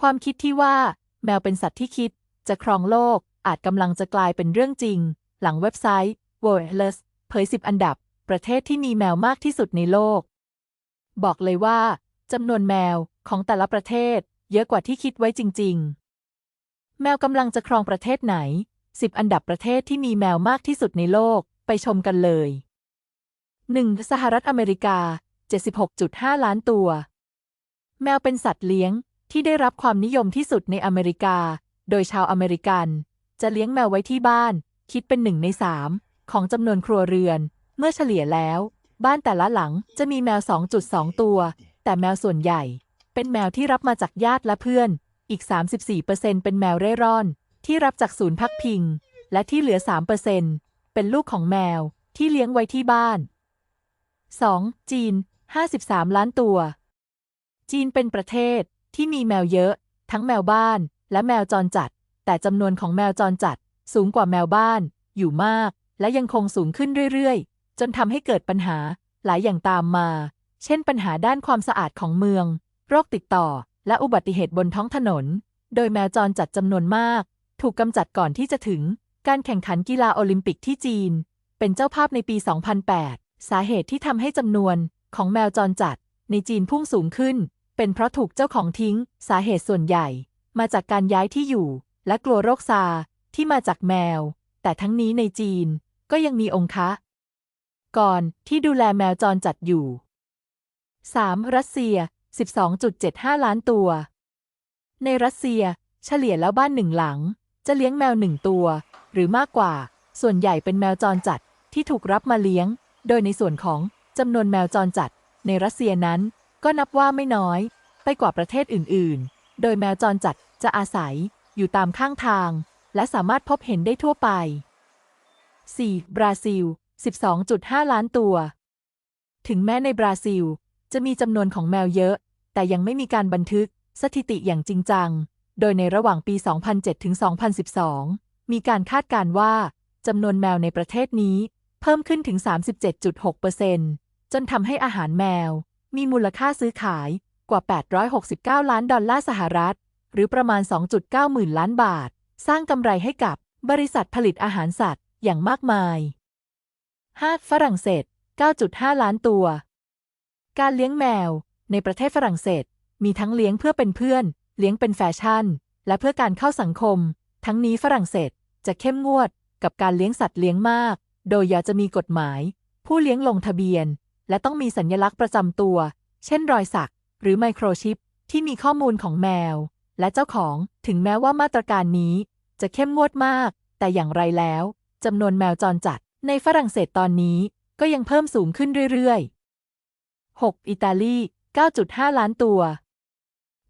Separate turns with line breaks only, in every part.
ความคิดที่ว่า แมวเป็นสัตว์ที่คิด จะครองโลก อาจกำลังจะกลายเป็นเรื่องจริง หลังเว็บไซต์ Worldless เผย 10 อันดับ ประเทศที่มีแมวมากที่สุดในโลก บอกเลยว่าจำนวนแมวของแต่ละประเทศ เยอะกว่าที่คิดไว้จริง ๆ แมวกำลังจะครองประเทศไหน 10 อันดับประเทศที่มีแมวมากที่สุดในโลกไปชมกันเลย 1. สหรัฐอเมริกา 76.5 ล้านตัว แมวเป็นสัตว์เลี้ยง ที่ได้รับความนิยมที่สุดในอเมริกา โดยชาวอเมริกัน จะเลี้ยงแมวไว้ที่บ้าน คิดเป็นหนึ่งในสามของจำนวนครัวเรือน เมื่อเฉลี่ยแล้ว บ้านแต่ละหลังจะมีแมว 2.2 ตัว แต่แมวส่วนใหญ่ เป็นแมวที่รับมาจากญาติและเพื่อน อีก 34%เป็นแมวเร่ร่อน ที่รับจากศูนย์พักพิง และที่เหลือ 3%เป็นลูกของแมวที่เลี้ยงไว้ที่บ้าน 2. จีน 53 ล้านตัว จีนเป็นประเทศ ที่มีแมวเยอะ ทั้งแมวบ้าน และแมวจรจัด แต่จำนวนของแมวจรจัด สูงกว่าแมวบ้าน อยู่มาก และยังคงสูงขึ้นเรื่อยๆ จนทำให้เกิดปัญหาหลายอย่างตามมา เช่นปัญหาด้านความสะอาดของเมือง โรคติดต่อ และอุบัติเหตุบนท้องถนน โดยแมวจรจัดจำนวนมาก ถูกกำจัดก่อนที่จะถึง การแข่งขันกีฬาโอลิมปิกที่จีน เป็นเจ้าภาพในปี 2008 สาเหตุที่ทำให้จำนวนของแมวจรจัดในจีนพุ่งสูงขึ้น เป็นเพราะถูกเจ้าของทิ้ง สาเหตุส่วนใหญ่ มาจากการย้ายที่อยู่ และกลัวโรคซาที่มาจากแมว แต่ทั้งนี้ในจีนก็ยังมีองค์คะก่อนที่ดูแลแมวจรจัดอยู่ 3. รัสเซีย 12.75 ล้านตัว ในรัสเซีย เฉลี่ยแล้วบ้านหนึ่งหลัง จะเลี้ยงแมวหนึ่งตัว หรือมากกว่า ส่วนใหญ่เป็นแมวจรจัดที่ถูกรับมาเลี้ยง โดยในส่วนของจำนวนแมวจรจัด ในรัสเซียนั้น ก็นับว่าไม่น้อยไปกว่าประเทศอื่น ๆ โดยแมวจรจัดจะอาศัยอยู่ตามข้างทาง และสามารถพบเห็นได้ทั่วไป 4. บราซิล 12.5 ล้านตัว ถึงแม้ในบราซิล จะมีจำนวนของแมวเยอะ แต่ยังไม่มีการบันทึกสถิติอย่างจริงจัง โดยในระหว่างปี 2007 ถึง 2012 มีการคาดการณ์ว่าจำนวนแมวในประเทศนี้ เพิ่มขึ้นถึง 37.6%จนทำให้อาหารแมว มีมูลค่าซื้อขายกว่า 869 ล้านดอลลาร์สหรัฐ หรือประมาณ 2.9 หมื่นล้านบาท สร้างกำไรให้กับบริษัทผลิตอาหารสัตว์อย่างมากมาย 5. ฝรั่งเศส 9.5 ล้านตัว การเลี้ยงแมว ในประเทศฝรั่งเศส มีทั้งเลี้ยงเพื่อเป็นเพื่อน เลี้ยงเป็นแฟชั่น และเพื่อการเข้าสังคม ทั้งนี้ฝรั่งเศสจะเข้มงวดกับการเลี้ยงสัตว์เลี้ยงมาก โดยอยาจะมีกฎหมาย ผู้เลี้ยงลงทะเบียน และต้องมีสัญลักษณ์ประจำตัว เช่นรอยสัก หรือไมโครชิป ที่มีข้อมูลของแมว และเจ้าของ ถึงแม้ว่ามาตรการนี้ จะเข้มงวดมาก แต่อย่างไรแล้วจำนวนแมวจรจัด ในฝรั่งเศสตอนนี้ก็ยังเพิ่มสูงขึ้นเรื่อยๆ 6. อิตาลี 9.5 ล้านตัว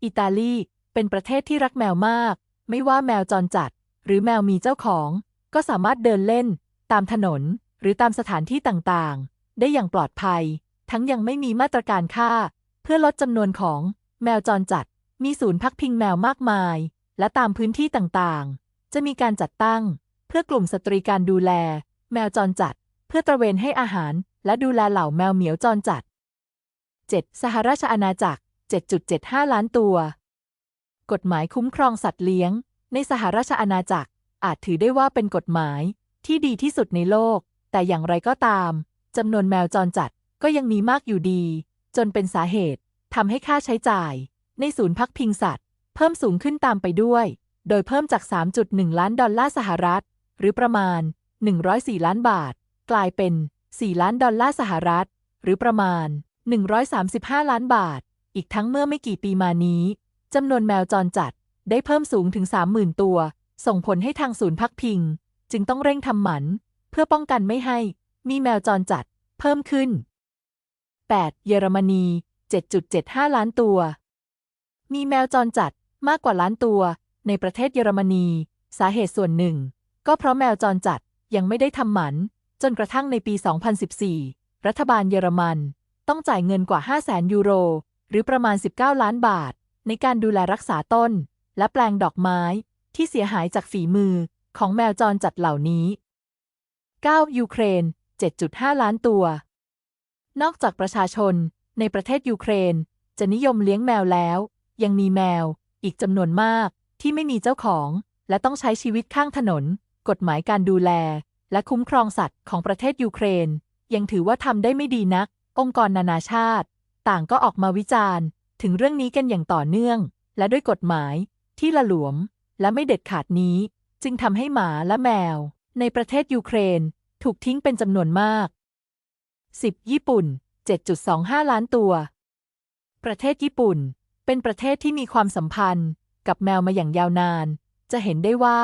อิตาลี เป็นประเทศที่รักแมวมาก ไม่ว่าแมวจรจัด หรือแมวมีเจ้าของ ก็สามารถเดินเล่น ตามถนน หรือตามสถานที่ต่างๆ ได้อย่างปลอดภัย ทั้งยังไม่มีมาตรการฆ่า เพื่อลดจำนวนของแมวจรจัด มีศูนย์พักพิงแมวมากมาย และตามพื้นที่ต่างๆ จะมีการจัดตั้ง เพื่อกลุ่มสตรีการดูแล แมวจรจัด เพื่อตระเวนให้อาหาร และดูแลเหล่าแมวเหมียวจรจัด 7. สหราชอาณาจักร 7.75 ล้านตัว กฎหมายคุ้มครองสัตว์เลี้ยง ในสหราชอาณาจักรอาจถือได้ว่าเป็นกฎหมายที่ดีที่สุดในโลก แต่อย่างไรก็ตาม จำนวนแมวจรจัดก็ยังมีมากอยู่ดี จนเป็นสาเหตุทำให้ค่าใช้จ่าย ในศูนย์พักพิงสัตว์ เพิ่มสูงขึ้นตามไปด้วย โดยเพิ่มจาก 3.1 ล้านดอลลาร์สหรัฐ หรือประมาณ 104 ล้านบาท กลายเป็น 4 ล้านดอลลาร์สหรัฐ หรือประมาณ 135 ล้านบาท อีกทั้งเมื่อไม่กี่ปีมานี้จำนวนแมวจรจัดได้เพิ่มสูงถึง 30,000 ตัว ส่งผลให้ทางศูนย์พักพิง จึงต้องเร่งทำหมัน เพื่อป้องกันไม่ให้ มีแมวจรจัด เพิ่มขึ้น 8. เยอรมนี 7.75 ล้านตัว มีแมวจรจัดมากกว่าล้านตัว ในประเทศเยอรมนี สาเหตุส่วนหนึ่ง ก็เพราะแมวจรจัดยังไม่ได้ทำหมัน จนกระทั่งในปี 2014 รัฐบาลเยอรมัน ต้องจ่ายเงินกว่า 500,000 ยูโร หรือประมาณ 19 ล้านบาท ในการดูแลรักษาต้น และแปลงดอกไม้ที่เสียหายจากฝีมือของแมวจรจัดเหล่านี้ 9. ยูเครน 7.5 ล้านตัว นอกจากประชาชนในประเทศยูเครน จะนิยมเลี้ยงแมวแล้ว ยังมีแมว อีกจำนวนมากที่ไม่มีเจ้าของ และต้องใช้ชีวิตข้างถนน กฎหมายการดูแล และคุ้มครองสัตว์ของประเทศยูเครน ยังถือว่าทำได้ไม่ดีนัก องค์กรนานาชาติ ต่างก็ออกมาวิจารณ์ ถึงเรื่องนี้กันอย่างต่อเนื่อง และด้วยกฎหมายที่ละหลวม และไม่เด็ดขาดนี้ จึงทำให้หมาและแมว ในประเทศยูเครน ถูกทิ้งเป็นจำนวนมาก 10. ญี่ปุ่น 7.25 ล้านตัว ประเทศญี่ปุ่น เป็นประเทศที่มีความสัมพันธ์ กับแมวมาอย่างยาวนาน จะเห็นได้ว่า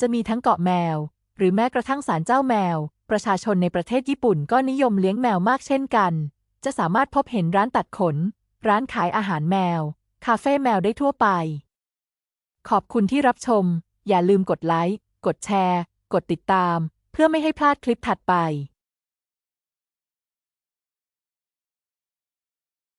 จะมีทั้งเกาะแมว หรือแม้กระทั่งศาลเจ้าแมว ประชาชนในประเทศญี่ปุ่นก็นิยมเลี้ยงแมวมากเช่นกัน จะสามารถพบเห็นร้านตัดขน ร้านขายอาหารแมว คาเฟ่แมวได้ทั่วไป ขอบคุณที่รับชม อย่าลืมกดไลค์ กดแชร์ กดติดตาม พื่อไม่ให้พลาดคลิปถัดไป